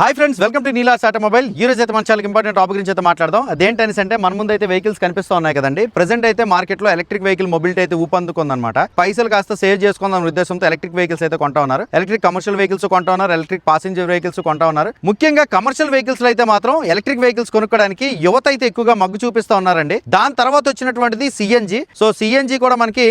Hi friends welcome to Neela automobile mobile ఈ రోజు అయితే మన చాలా ఇంపార్టెంట్ టాపిక్ గురించి అయితే మాట్లాడదాం. అదేంటనేసి అంటే మన ముందు అయితే వెహికల్స్ కనిపిస్తూ ఉన్నాయి కదండి. ప్రెసెంట్ అయితే మార్కెట్లో ఎలక్ట్రిక్ వెహికల్ మొబిలిటీ అయితే ఊపందుకుందనమాట పైసలు కాస్త సేవ్ చేసుకుందాం ఉద్దేశంతో ఎలక్ట్రిక్ వెహికల్స్ అయితే కొంటా ఉన్నారు. ఎలక్ట్రిక్ కమర్షియల్ వెహికల్స్ కొంటా ఉన్నారు. ఎలక్ట్రిక్ పాసింజర్ వెహికల్స్ కొంటా ఉన్నారు. ముఖ్యంగా కమర్షియల్ వెహికల్స్ అయితే మాత్రం ఎలక్ట్రిక్ వెహికల్స్ కొనుక్కోవడానికి యువత అయితే ఎక్కువగా మగ్గు చూపిస్తా ఉన్నారండి. దాని తర్వాత వచ్చినటువంటిది సిఎన్జి సో సిఎన్జి కూడా మనకి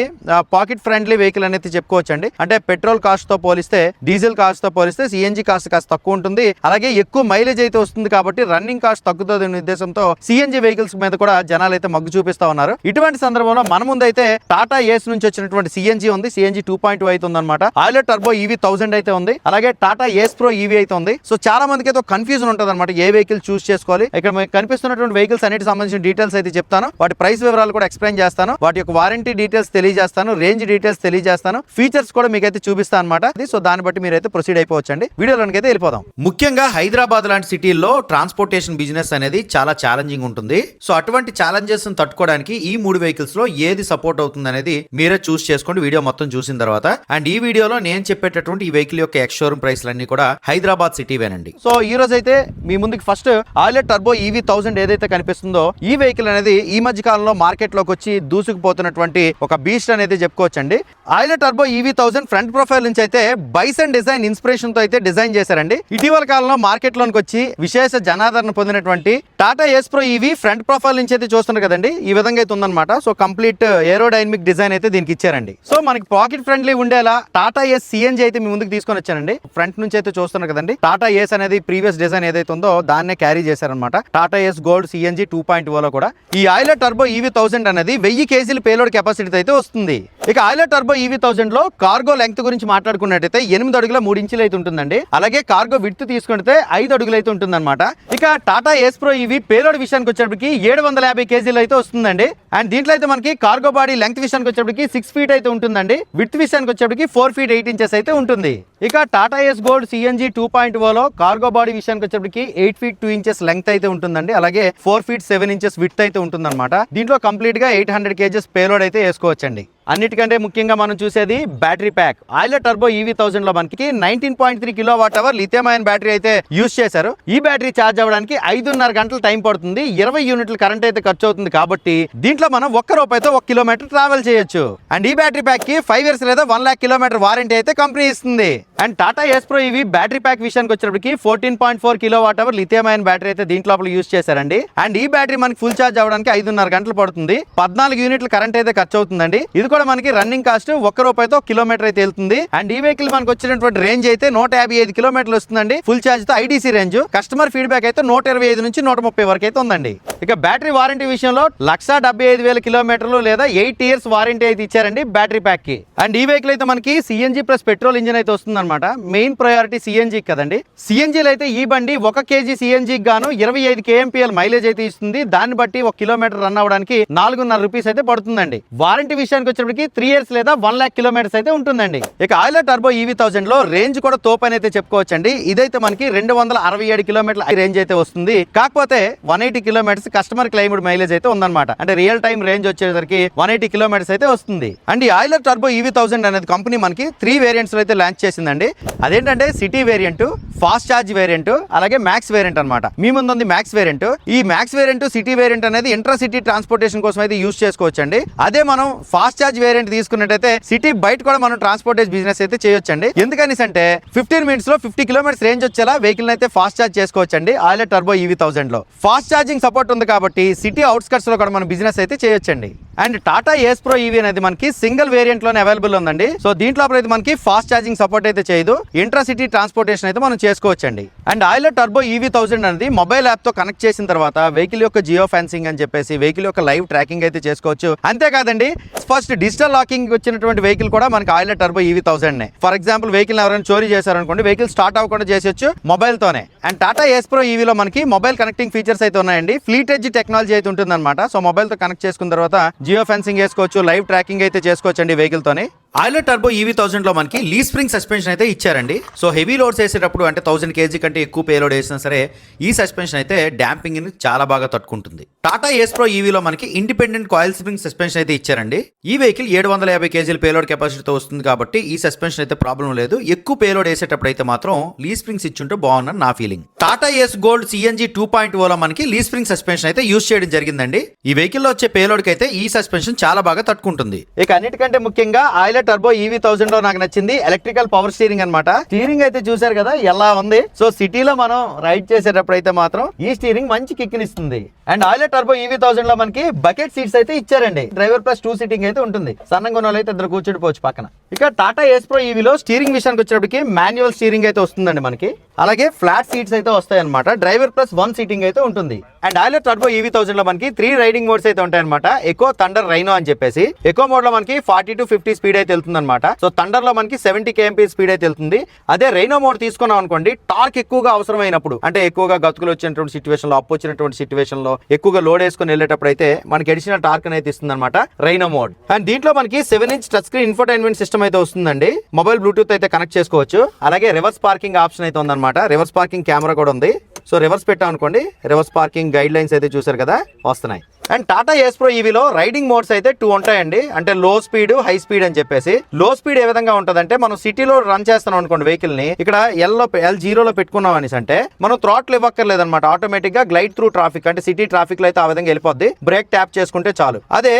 పాకెట్ ఫ్రెండ్లీ వెహికల్ అనేది చెప్పుకోవచ్చండి. అంటే పెట్రోల్ కాస్ట్తో పోలిస్తే డీజిల్ కాస్ట్తో పోలిస్తే సిఎన్జి కాస్ట్ కాస్త తక్కువ ఉంటుంది. అలాగే ఎక్కువ మైలేజ్ అయితే వస్తుంది కాబట్టి రన్నింగ్ కాస్ట్ తగ్గుతుంది అనే ఉద్దేశంతో సిఎన్జి వెహికల్స్ మీద కూడా జనాలు అయితే మగ్గు చూపిస్తా ఉన్నారు. ఇటువంటి సందర్భంలో మన ముందు అయితే టాటా ఏస్ నుంచి వచ్చినటువంటి సిఎన్జి ఉంది. సిఎన్జి టూ పాయింట్ టూ అయితే ఉందన్నమాట. ఆయిల్ టర్బో ఈవీ థౌసండ్ అయితే ఉంది. అలాగే టాటా ఏస్ ప్రో ఈవీ అయితే ఉంది. సో చాలా మందికి అయితే కన్ఫ్యూజన్ ఉంటుంది అనమాట ఏ వెహికల్ చూస్ చేసుకోవాలి? ఇక్కడ కనిపిస్తున్నటువంటి వెహికల్స్ అన్నిటి సంబంధించిన డీటెయిల్స్ అయితే చెప్తాను. వాటి ప్రైస్ వివరాలు కూడా ఎక్స్ప్లెయిన్ చేస్తాను. వాటి యొక్క వారంటీ డీటెయిల్స్ తెలియజేస్తాను. రేంజ్ డీటెయిల్స్ తెలియజేస్తాను. ఫీచర్స్ కూడా మీకు అయితే చూపిస్తాను అనమాట సో దాన్ని బట్టి మీరు అయితే ప్రొసీడ్ అయిపోవచ్చండి. వీడియోలోకి అయితే వెళ్ళిపోదాం. ముఖ్యంగా హైదరాబాద్ లాంటి సిటీల్లో ట్రాన్స్పోర్టేషన్ బిజినెస్ అనేది చాలా ఛాలెంజింగ్ ఉంటుంది. సో అటువంటి ఛాలెంజెస్ తట్టుకోవడానికి ఈ మూడు వెహికల్స్లో ఏది సపోర్ట్ అవుతుంది అనేది మీరే చూస్ చేసుకోండి. వీడియో మొత్తం చూసిన తర్వాత. అండ్ ఈ వీడియోలో నేను చెప్పేటటువంటి ఈ వెహికల్ యొక్క ఎక్స్ షోరూమ్ ప్రైస్ అన్ని కూడా హైదరాబాద్ సిటీవేనండి సో ఈ రోజు అయితే మీ ముందుకి first Euler turbo EV thousand ఏదైతే కనిపిస్తుందో ఈ వెహికల్ అనేది ఈ మధ్య కాలంలో మార్కెట్లోకి వచ్చి దూసుకుపోతున్నటువంటి ఒక బీస్ట్ అనేది చెప్పుకోవచ్చండి. Euler turbo EV thousand front profile నుంచి అయితే బైసన్ డిజైన్ ఇన్స్పిరేషన్తో అయితే డిజైన్ చేశారండి. ఇటీవల కాలంలో మార్కెట్లోకి వచ్చి విశేష జనాదరణ పొందినటువంటి Tata ace pro EV front profile నుంచి అయితే చూస్తున్నారు కదండి. ఈ విధంగా అయితే ఉందన్నమాట. సో కంప్లీట్ ఏరోడైనమిక్ డిజైన్ అయితే దీనికి ఇచ్చారండి. సో మనకి పాకెట్ ఫ్రెండ్లీ ఉండేలా టాటా ఎస్ సిఎన్జి అయితే మీ ముందుకు తీసుకొని వచ్చానండి. ఫ్రంట్ నుంచి అయితే చూస్తున్నారు కదండి. టాటా ఎస్ అనేది ప్రీవియస్ డిజైన్ ఏదైతే ఉందో దాన్నే క్యారీ చేశారనమాట Tata ace gold CNG two పాయింట్లో కూడా. ఈ ఆయిలర్ టర్బో ఈవీ థౌసండ్ అనేది వెయ్యి కేజీల పేలోడ్ కెపాసిటీ అయితే వస్తుంది. ఇక ఆయిలర్ టర్బో ఈవీ థౌసండ్లో కార్గో లెంగ్త్ గురించి మాట్లాడుకున్నట్టయితే ఎనిమిది అడుగుల మూడు ఇంచులు అయితే ఉంటుందండి. అలాగే కార్గో విడ్త్ తీసుకుంటే ఐదు అడుగులు అయితే ఉంటుందన్నమాట. ఇక Tata ace pro EV payload విషయానికి వచ్చేటప్పటికి ఏడు వందల యాభై కేజీలు అయితే వస్తుందండి. అండ్ దీంట్లో అయితే మనకి కార్గో బాడీ లెంగ్త్ విషయానికి వచ్చేటప్పటికి సిక్స్ ఫీట్ అయితే ఉంటుందండి. విడ్త్ విషయానికి వచ్చేటప్పటికి ఫోర్ ఫీట్ ఎయిట్ ఇంచెస్ అయితే ఉంటుంది. ఇక Tata ace gold CNG two point Ola cargo body విషయానికి వచ్చేటప్పటికి eight feet two inches length అయితే ఉంటుందండి. అలాగే four feet seven inches with అయితే ఉంటుందన్నమాట. దీంట్లో కంప్లీట్గా ఎయిట్ హండ్రెడ్ కేజెస్ పేలోడ్ అయితే వేసుకోవచ్చండి. అన్నిటికంటే ముఖ్యంగా మనం చూసేది battery pack Euler turbo EV థౌసండ్లో మనకి nineteen point three kilowatt hour lithium ion battery అయితే యూస్ చేశారు. ఈ బ్యాటరీ ఛార్జ్ అవ్వడానికి ఐదున్నర గంటలు టైం పడుతుంది. ఇరవై యూనిట్ల కరెంట్ అయితే ఖర్చు అవుతుంది కాబట్టి దీంట్లో మనం ఒక్క రూపాయితో ఒక కిలోమీటర్ ట్రావెల్ చేయొచ్చు. అండ్ ఈ బ్యాటరీ ప్యాక్కి ఫైవ్ ఇయర్స్ లేదా వన్ లాక్ కిలోమీటర్ వారంటీ అయితే కంపెనీ ఇస్తుంది. And Tata ace pro EV battery pack విషయానికి వచ్చేటప్పటికి fourteen point four kilowatt hour lithium ion battery అయితే దీంట్లో లోపల యూస్ చేశారండి. అండ్ ఈ బ్యాటరీ మనకి ఫుల్ ఛార్జ్ అవడానికి ఐదున్నర గంటలు పడుతుంది. పద్నాలుగు యూనిట్ల కరెంట్ అయితే ఖర్చు అవుతుందండి. ఇది కూడా మనకి రన్నింగ్ కాస్ట్ ఒక్క రూపాయితో కిలోమీటర్ అయితే వెళ్తుంది. అండ్ ఈ వెహికల్ మనకు వచ్చినటువంటి రేంజ్ అయితే నూట యాభై ఐదు కిలోమీటర్లు వస్తుందండి. ఫుల్ ఛార్జ్తో ఐడీసీ రేంజ్ కస్టమర్ ఫీడ్బ్యాక్ అయితే నూట ఇరవై ఐదు నుంచి నూట ముప్పై వరకు అయితే ఉందండి. ఇక బ్యాటరీ వారంటీ విషయంలో లక్ష డెబ్బై ఐదు వేల కిలోమీటర్లు లేదా ఎయిట్ ఇయర్స్ వారంటీ అయితే ఇచ్చారండి బ్యాటరీ ప్యాక్కి అండ్ ఈ వెహికల్ అయితే మనకి సిఎన్జి ప్లస్ పెట్రోల్ ఇంజిన్ అయితే వస్తుందన్నమాట. మెయిన్ ప్రయారిటీ సిఎన్జి కదండి. సిఎన్జిలో అయితే ఈ బండి ఒక కేజీ సిఎన్జి గాను ఇరవై ఐదు కేఎంపీఎల్ మైలేజ్ అయితే ఇస్తుంది. దాన్ని బట్టి ఒక కిలోమీటర్ రన్ అవ్వడానికి నాలుగున్నర రూపీస్ అయితే పడుతుందండి. వారంటీ విషయానికి వచ్చేప్పటికి త్రీ ఇయర్స్ లేదా వన్ లాక్ కిలోమీటర్స్ అయితే ఉంటుందండి. ఇక ఆయిలర్ టర్బో ఈవీ థౌసండ్లో రేంజ్ కూడా తోపు అని అయితే చెప్పుకోవచ్చండి. ఇదైతే మనకి రెండు వందల అరవై ఏడు కిలోమీటర్ల రేంజ్ అయితే వస్తుంది. కాకపోతే one eighty kilometres customer claimed mileage అయితే ఉందన్నమాట. అంటే రియల్ టైం రేంజ్ వచ్చేసరికి వన్ ఎయిటీ కిలోమీటర్స్ అయితే వస్తుంది. అండ్ ఈ ఆయిలర్ టర్బో ఈవీ థౌసండ్ అనేది కంపెనీ మనకి త్రీ వేరియంట్స్లో అయితే లాంచ్ చేసిందండి. అదేంటంటే city variant fast charge variant అలాగే మ్యాక్స్ వేరియంట్ అనమాట మీ ముందు ఉంది మ్యాక్స్ వేరియంట్. ఈ మ్యాక్స్ వేరియంట్ సిటీ వేరియంట్ అనేది ఇంట్రా సిటీ ట్రాన్స్పోర్టేషన్ కోసం అయితే యూస్ చేసుకోవచ్చండి. అదే మనం ఫాస్ట్ ఛార్జ్ వేరియంట్ తీసుకున్నట్టయితే సిటీ బయట కూడా మనం ట్రాన్స్పోర్టేషన్ బిజినెస్ అయితే చేయొచ్చండి. ఎందుకని అంటే ఫిఫ్టీన్ మినిట్స్లో ఫిఫ్టీ కిలోమీటర్స్ రేంజ్ వచ్చేలా వెహికల్ అయితే ఫాస్ట్ ఛార్జ్ చేసుకోవచ్చండి. ఆయిలెట్ టర్బో ఈవీ థౌసండ్లో. ఫాస్ట్ ఛార్జింగ్ సపోర్ట్ ఉంది కాబట్టి సిటీ అవుట్స్కట్స్లో కూడా మనం బిజినెస్ అయితే చేయొచ్చండి. And Tata ace pro EV అనేది మనకి సింగిల్ వేరియంట్లోనే అవైలబుల్ ఉందండి. సో దీంట్లో అయితే మనకి ఫాస్ట్ ఛార్జింగ్ సపోర్ట్ అయితే చేయదు. ఇంట్రా సిటీ ట్రాన్స్పోర్టేషన్ అయితే మనం చేసుకోవచ్చండి. And Euler turbo EV thousand అనేది మొబైల్ యాప్తో కనెక్ట్ చేసిన తర్వాత వెహికల్ యొక్క జియో ఫెన్సింగ్ అని చెప్పేసి వెహికల్ యొక్క లైవ్ ట్రాకింగ్ అయితే చేసుకోవచ్చు. అంతేకాదండి ఫస్ట్ డిజిటల్ లాకింగ్ వచ్చినటువంటి వెహికల్ కూడా మనకి ఆయిల్ టర్బో ఈవీ థౌసండ్ నే. ఫర్ ఎగ్జాంపుల్ వెహికల్ ఎవరైనా చోరీ చేశారనుకోండి వెహికల్ స్టార్ట్ అవ్వకుండా చేసేయచ్చు మొబైల్ తోనే. అండ్ టాటా ఎస్ ప్రో ఈవీలో మనకి మొబైల్ కనెక్టింగ్ ఫీచర్స్ అయితే ఉన్నాయండి. ఫ్లీట్ ఎడ్జ్ టెక్నాలజీ అయితే ఉంటుందన్నమాట. సో మొబైల్తో కనెక్ట్ చేసుకున్న తర్వాత జియో ఫెన్సింగ్ వేసుకోవచ్చు లైవ్ ట్రాకింగ్ అయితే చేసుకోవచ్చు అండి వెహికల్ తోని. ఆయిలర్ టర్బో ఈవీ థౌసండ్లో మనకి లీ స్ప్రింగ్ సస్పెన్షన్ అయితే ఇచ్చారండి. సో హెవీ లోడ్స్ వేసేటప్పుడు అంటే థౌసండ్ కేజీ కంటే ఎక్కువ పేలోడ్ వేసినా సరే ఈ సస్పెన్షన్ అయితే డ్యాంపింగ్ని చాలా బాగా తట్టుకుంటుంది. టాటా ఏస్ ప్రో ఈవీలో మనకి ఇండిపెండెంట్ కాయిల్ స్ప్రింగ్ సస్పెన్షన్ అయితే ఇచ్చారండి. ఈ వెహికల్ ఏడు వందల యాభై కేజీల పేలోడ్ కెపాసిటీతో వస్తుంది కాబట్టి ఈ సస్పెన్షన్ అయితే ప్రాబ్లం లేదు. ఎక్కువ పేలోడ్ వేసేటప్పుడు అయితే మాత్రం లీ స్ప్రింగ్స్ ఇచ్చుంటే బాగున్నాను నా feeling Tata Ace gold CNG two point Ola మనకి లీ స్ప్రింగ్ సస్పెన్షన్ అయితే యూస్ చేయడం జరిగిందండి. ఈ వెహికల్లో వచ్చే పేలోడ్కి అయితే ఈ సస్పెన్షన్ చాలా బాగా తట్టుకుంటుంది. ఇక అన్నిటికంటే ముఖ్యంగా ఆయిలర్ టర్బో ఈవీ థౌసండ్లో నాకు నచ్చింది. ఎలక్ట్రికల్ పవర్ స్టీరింగ్ అన్నమాట. స్టీరింగ్ అయితే చూసారు కదా ఎలా ఉంది. సో సిటీలో మనం రైడ్ చేసేటప్పుడు అయితే మాత్రం ఈ స్టీరింగ్ మంచి కిక్కినిస్తుంది. అండ్ ఆయిలర్ టర్బో ఈవీ థౌసండ్లో మనకి బకెట్ సీట్స్ అయితే ఇచ్చారండి. డ్రైవర్ ప్లస్ టూ సీటింగ్ అయితే ఉంటుంది. సన్నంగా ఉన్న అయితే ఇద్దరు కూర్చుండిపోవచ్చు పక్కన. ఇక టాటా ఎస్ ప్రో ఈవీలో స్టీరింగ్ విషయానికి వచ్చేటప్పటికి మాన్యువల్ స్టీరింగ్ అయితే వస్తుందండి మనకి. అలాగే ఫ్లాట్ సీట్స్ అయితే వస్తాయి అనమాట డ్రైవర్ ప్లస్ వన్ సీటింగ్ అయితే ఉంటుంది. అండ్ ఆయిలర్ టర్బో ఈవీ థౌసండ్లో మనకి త్రీ రైడింగ్ మోడ్స్ అయితే ఉంటాయి అనమాట ఎక్కువ థండర్ రైనో అని చెప్పేసి. ఎక్కువ మోడ్లో మనకి ఫార్టీ టు ఫిఫ్టీ స్పీడ్ అయితే వెళ్తుంది అనమాట సో థండర్లో మనకి సెవెంటీ కేఎంపీ స్పీడ్ అయితే వెళ్తుంది. అదే రైనో మోడ్ తీసుకున్నాం అనుకోండి టార్క్ ఎక్కువగా అవసరమైనప్పుడు అంటే ఎక్కువగా గతుకులు వచ్చినటువంటి సిచ్యువేషన్లో అప్పు వచ్చినటువంటి సిచ్యువేషన్లో ఎక్కువగా లోడ్ వేసుకొని వెళ్ళేటప్పుడు అయితే మనకి ఎడిషనల్ టార్క్ అయితే ఇస్తుంది అనమాట రైనో మోడ్ అండ్ దీంట్లో మనకి seven inch touch screen infotainment system అయితే వస్తుందండి. మొబైల్ బ్లూటూత్ అయితే కనెక్ట్ చేసుకోవచ్చు. అలాగే రివర్స్ పార్కింగ్ ఆప్షన్ అయితే ఉందన్నమాట. రివర్స్ పార్కింగ్ కెమెరా కూడా ఉంది. సో రివర్స్ పెట్టాం అనుకోండి రివర్స్ పార్కింగ్ గైడ్ లైన్స్ అయితే చూసారు కదా వస్తున్నాయి. అండ్ టాటా ఎస్ ప్రో ఈవీలో రైడింగ్ మోడ్స్ అయితే టూ ఉంటాయండి. అంటే లో స్పీడ్ హై స్పీడ్ అని చెప్పేసి. లో స్పీడ్ ఏ విధంగా ఉంటుందంటే మనం సిటీలో రన్ చేస్తున్నాం అనుకోండి వెహికల్ని ఇక్కడ ఎల్లో ఎల్ జీరోలో పెట్టుకున్నాం అనేసి అంటే మనం థ్రాట్లు ఇవ్వక్కర్లేదు అనమాట ఆటోమేటిక్గా గ్లైడ్ త్రూ ట్రాఫిక్ అంటే సిటీ ట్రాఫిక్లో అయితే ఆ విధంగా వెళ్ళిపోద్ది. బ్రేక్ ట్యాప్ చేసుకుంటే చాలు. అదే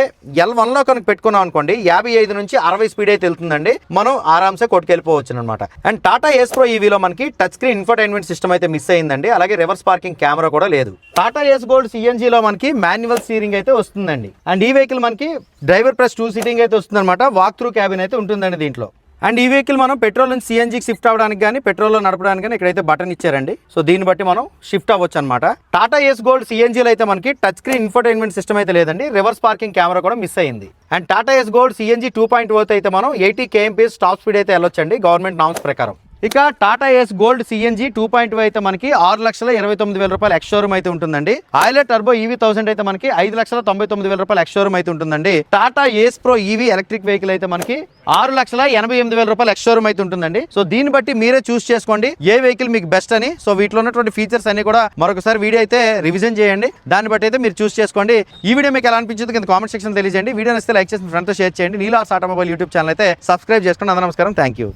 ఎల్ వన్లో కనుక పెట్టుకున్నాం అనుకోండి యాభై ఐదు నుంచి అరవై స్పీడ్ అయితే వెళ్తుందండి. మనం ఆరామ్సే కొట్టుకెళ్ళిపోవచ్చు అనమాట అండ్ టాటా ఎస్ ప్రో ఈవీలో మనకి టచ్ స్క్రీన్ ఇన్ఫర్టైన్మెంట్ సిస్టమ్ అయితే మిస్ అయిందండి. అలాగే రివర్స్ పార్కింగ్ కెమెరా కూడా లేదు. టాటా ఎస్ గోల్డ్ సిఎన్జీలో మనకి మాన్యువల్ స్టీరింగ్ అయితే వస్తుందండి. అండ్ ఈ వెహికల్ మనకి డ్రైవర్ ప్లస్ టూ సీటింగ్ అయితే వస్తుంది అనమాట వాక్ త్రూ క్యాబిన్ అయితే ఉంటుందండి దీంట్లో. అండ్ ఈ వెహికల్ మనం పెట్రోల్ నుంచి సిఎన్జీకి షిఫ్ట్ అవ్వడానికి కానీ పెట్రోల్లో నడపడానికి కానీ ఇక్కడైతే బటన్ ఇచ్చారండి. సో దీన్ని బట్టి మనం షిఫ్ట్ అవ్వచ్చు అనమాట టాటా ఎస్ గోల్డ్ సిఎన్జీలో అయితే మనకి టచ్ స్క్రీన్ ఇన్ఫర్టైన్మెంట్ సిస్టమ్ అయితే లేదండి. రివర్స్ పార్కింగ్ కెమెరా కూడా మిస్ అయింది and Tata Ace gold CNG two point అయితే మనం ఎయిటీ కేఎంపీఎస్ టాప్ స్పీడ్ అయితే వెళ్ళొచ్చండి. గవర్నమెంట్ నామ్స్ ప్రకారం. ఇక Tata Ace gold CNG two point అయితే మనకి ఆరు లక్షల ఇరవై తొమ్మిది వేల రూపాయలు ఎక్స్ షోరూమ్ అయితే ఉంటుందండి. ఆయిలర్ టర్బో ఈవీ థౌసండ్ అయితే మనకి ఐదు లక్షల తొంభై తొమ్మిది వేల రూపాయలు ఎక్స్ షోరూమ్ అయితే ఉంటుందండి. Tata Ace pro EV electric vehicle అయితే మనకి ఆరు లక్షల ఎనభై ఎనిమిది వేల రూపాయలు ఎక్స్ షోరూమ్ అయితే ఉంటుందండి. సో దీన్ని బట్టి మీరే చూస్ చేసుకోండి. ఏ వెహికల్ మీకు బెస్ట్ అని. సో వీటిలో ఉన్నటువంటి ఫీచర్స్ అన్ని కూడా మరొకసారి వీడియో అయితే రివిజన్ చేయండి. దాన్ని బట్టి అయితే మీరు చూస్ చేసుకోండి. ఈ వీడియో మీకు ఎలా అనిపించింది కింద కామెంట్ సెక్షన్ తెలియజేయండి. వీడియో నచ్చితే లైక్ చేసి మీ ఫ్రెండ్తో షేర్ చేయండి. నీలా ఆటోమొబైల్ యూట్యూబ్ ఛానల్ అయితే సబ్స్క్రైబ్ చేసుకోండి అందరూ నమస్కారం. Thank you